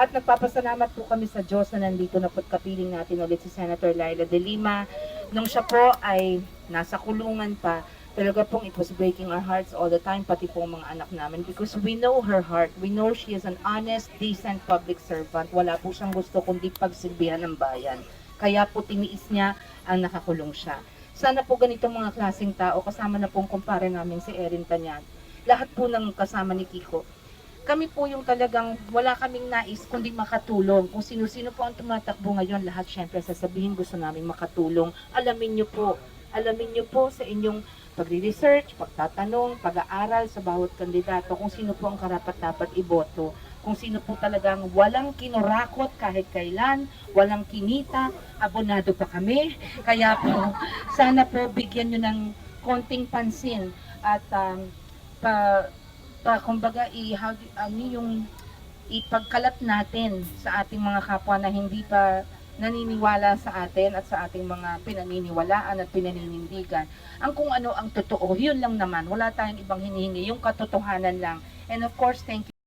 At nagpapasalamat po kami sa Diyos na nandito na po kapiling natin ulit si Senator Laila de Lima. Nung siya po ay nasa kulungan pa, talaga pong it was breaking our hearts all the time, pati po mga anak namin because we know her heart. We know she is an honest, decent public servant. Wala po siyang gusto kundi pagsilbihan ng bayan. Kaya po tiniis niya ang nakakulong siya. Sana po ganitong mga klaseng tao, kasama na pong kumpare namin si Erin Tanyag. Lahat po ng kasama ni Kiko. Kami po yung talagang wala kaming nais kundi makatulong. Kung sino-sino po ang tumatakbo ngayon, lahat syempre sasabihin gusto namin makatulong. Alamin niyo po, alamin niyo po sa inyong pagre-research, pagtatanong, pag-aaral sa bawat kandidato kung sino po ang karapat-dapat iboto. Kung sino po talagang walang kinurakot kahit kailan, walang kinita, abonado pa kami. Kaya po, sana po bigyan nyo ng konting pansin at um, pa, pa kumbaga i how do- ano yung ipagkalat natin sa ating mga kapwa na hindi pa naniniwala sa atin at sa ating mga pinaniniwalaan at pinaninindigan. Ang kung ano ang totoo, yun lang naman. Wala tayong ibang hinihingi, yung katotohanan lang. And of course, thank you